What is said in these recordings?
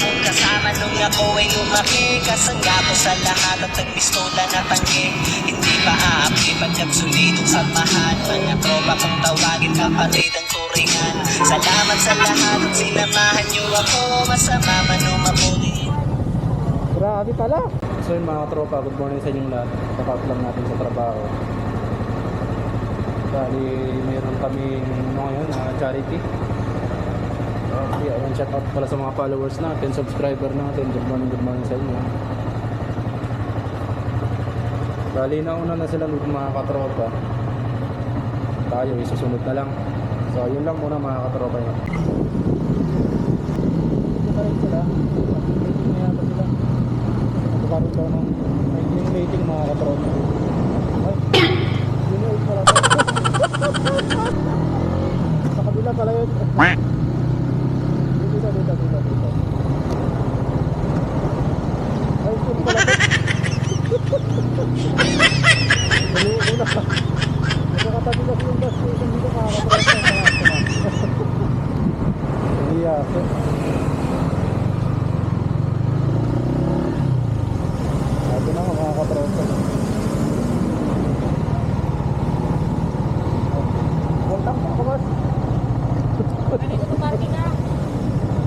akong kasama nung ako ay lumaki Kasangga ko sa lahat at nagpistola na tanggi Hindi pa aapi pagkat solidong samahan Mga tropa kong tawagin kapatid ang turingan Salamat sa lahat at sinamahan niyo ako Masama man o mabuti Grabe pala. So yun mga tropa, good morning sa inyong lahat. Tapat lang natin sa trabaho. Bali, mayroon kaming ano ngayon, na charity. Okay, ayan, shout out pala sa mga followers natin, subscriber natin. Good morning, good morning sa inyo. Bali, nauna na sila ng mga katropa. Tayo, isusunod na lang. So, yun lang muna mga katropa yun. Ito pa rin sila. Meeting na yata sila. Nagkaroon daw ng meeting meeting mga katropa. Ay, yun yun pala. Sa kabila pala yun. Dito, dito, dito, dito. Ay, yun pala. Naluko na. Nagkakatabi kasi yung gas station dito mga katropa. Iya, so. Sabi na mga katropa. Kontak mo ako, boss.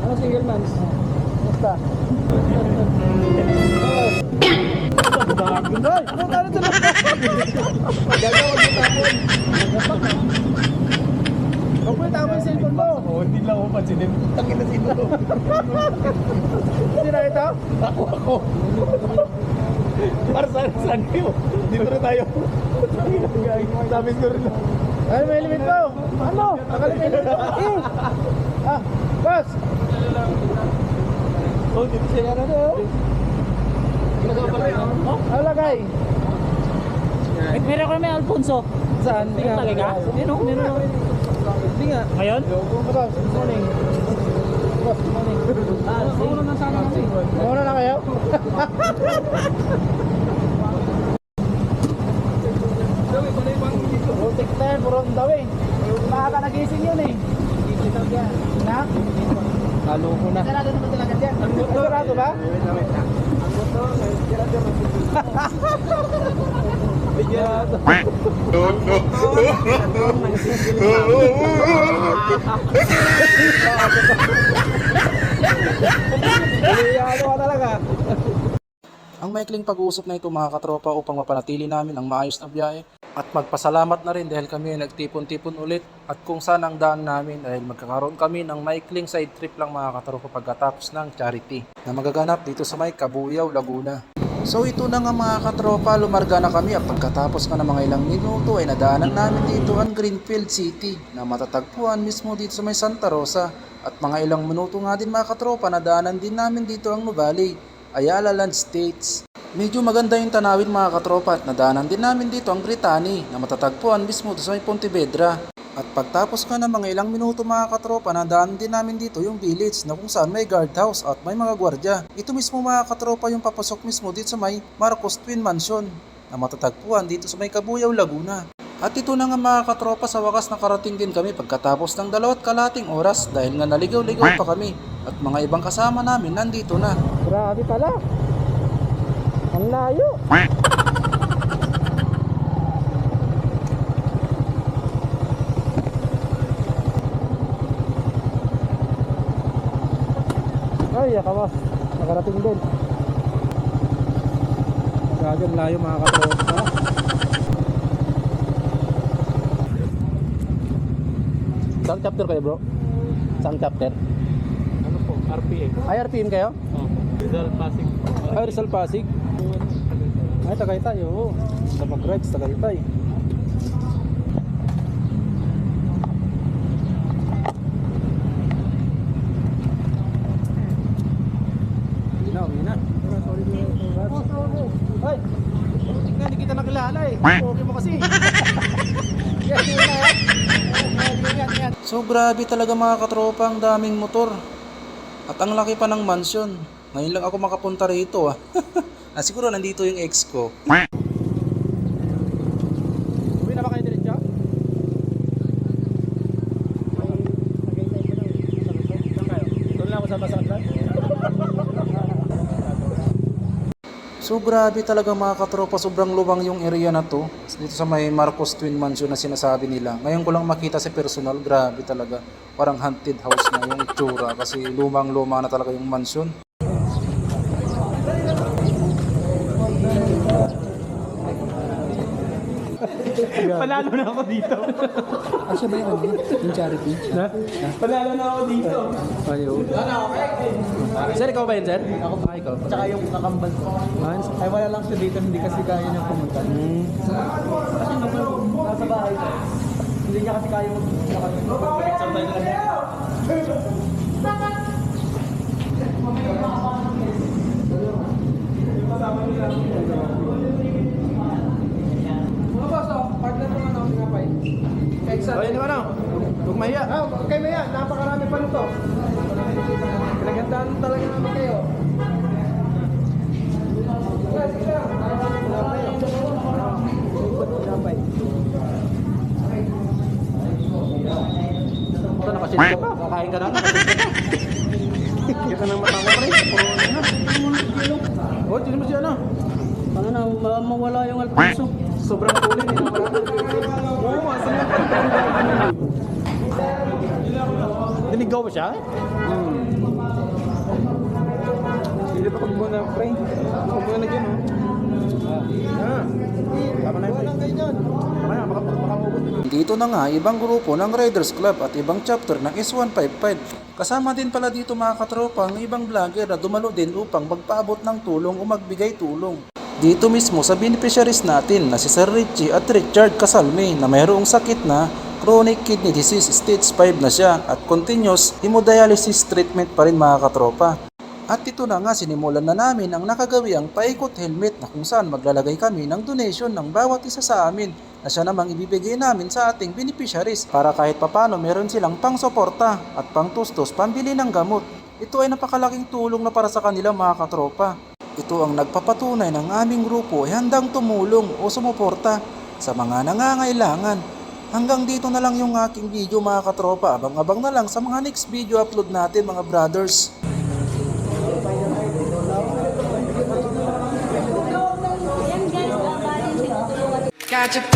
Ano single man? Basta. Ay, ano tayo mo tapon. Huwag mo itapon yung cellphone mo. Oo, hindi lang ako pansinin. Tangin na sino to. Sira ito? Ako, ako. Para saan, saan kayo? Dito na tayo. Sabi ko rin lang. Ay, may limit ko. Ano? Nakalimit ko. Eh. Ah, boss. Oh, dito siya. Ano to? Ginagawa pala yun. Oh, Ano lagay? Meron ko may Alfonso. Saan? Hindi nga. Talaga? Meron, meron. Hindi nga. Ngayon? Good morning. Good morning. Ah, siguro na sana kasi. Muna na kayo? Butik na yan, puro ang daw eh. Baka nagising yun eh. Na? Halo ko na. Sarado naman talaga dyan. Sarado ba? Ano ka talaga? Ang maikling pag-uusap na ito mga katropa upang mapanatili namin ang maayos na biyahe at magpasalamat na rin dahil kami ay nagtipon-tipon ulit at kung saan ang daan namin dahil magkakaroon kami ng maikling side trip lang mga katropa pagkatapos ng charity na magaganap dito sa may Kabuyaw, Laguna. So ito na nga mga katropa, lumarga na kami at pagkatapos nga ng mga ilang minuto ay nadaanan namin dito ang Greenfield City na matatagpuan mismo dito sa may Santa Rosa at mga ilang minuto nga din mga katropa nadaanan din namin dito ang Nuvali, Ayala Land States. Medyo maganda yung tanawin mga katropa at nadaanan din namin dito ang Brittany na matatagpuan mismo sa may Pontevedra. At pagtapos ka ng mga ilang minuto mga katropa, nadaan din namin dito yung village na kung saan may guardhouse at may mga gwardya. Ito mismo mga katropa yung papasok mismo dito sa may Marcos Twin Mansion na matatagpuan dito sa may Kabuyaw, Laguna. At ito na nga mga katropa sa wakas nakarating din kami pagkatapos ng dalawat kalating oras dahil nga naligaw-ligaw pa kami at mga ibang kasama namin nandito na. Grabe pala. Ang layo. Ay, yakawas. Nakarating din. Gagan layo mga katropa. Saan chapter kayo bro? Saan chapter? Ano po? RPA. Ay, RPM kayo? Oh. Rizal Pasig. Ay, Rizal Pasig. Ay, Tagaytay, oo. Sa mag-rides, Tagaytay. Hindi na, hindi na. Ay! Butik na, hindi kita nakilala eh. Okay mo kasi. Yan, yan. Yan, yan. So grabe talaga mga katropa, ang daming motor. At ang laki pa ng mansion. Ngayon lang ako makapunta rito ah. ah siguro nandito yung ex ko. Uwi na ba kayo diretso? Saan kayo? Doon lang ako sa Masaklan. So grabe talaga mga katropa, sobrang luwang yung area na to. Dito sa may Marcos Twin Mansion na sinasabi nila. Ngayon ko lang makita sa personal, grabe talaga. Parang haunted house na yung itsura kasi lumang-luma na talaga yung mansion. Panalo na ako dito. Asa ba yung ano? Yung charity? Na? Panalo na ako dito. Ayaw. Sir, ikaw ba yun, sir? Ako ba ikaw? Tsaka yung kakambal ko. Ay wala lang siya dito, hindi kasi kaya niya pumunta. Hmm. Kasi nasa bahay siya, hindi niya kasi kaya mag-balik sa bahay. Ay, ano ano? Huwag mahiya. Ah, okay na yan. Napakarami pa nito. Pinagandaan talaga namin kayo. Ito, nakasin ka pa. Kakain ka na. Kita nang matawa pre. Puro ano na. Oh, sino mo siya na? Ano na, ma- mawala yung Alfonso. Sobrang tuloy. Eh. Oo, asan na Dinigaw ba siya? Hmm. Hindi pa kami muna, pre. Huwag muna na dyan, oh. Dito na nga, ibang grupo ng Riders Club at ibang chapter ng S155. Kasama din pala dito mga katropa ang ibang vlogger na dumalo din upang magpaabot ng tulong o magbigay tulong. Dito mismo sa beneficiaries natin na si Sir Richie at Richard Casalme na mayroong sakit na chronic kidney disease stage 5 na siya at continuous hemodialysis treatment pa rin mga katropa. At ito na nga sinimulan na namin ang nakagawi ang paikot helmet na kung saan maglalagay kami ng donation ng bawat isa sa amin na siya namang ibibigay namin sa ating beneficiaries para kahit papano meron silang pang-suporta at pang-tustos pambili ng gamot. Ito ay napakalaking tulong na para sa kanila mga katropa. Ito ang nagpapatunay ng aming grupo ay handang tumulong o sumuporta sa mga nangangailangan. Hanggang dito na lang yung aking video mga katropa. Abang-abang na lang sa mga next video upload natin mga brothers. got your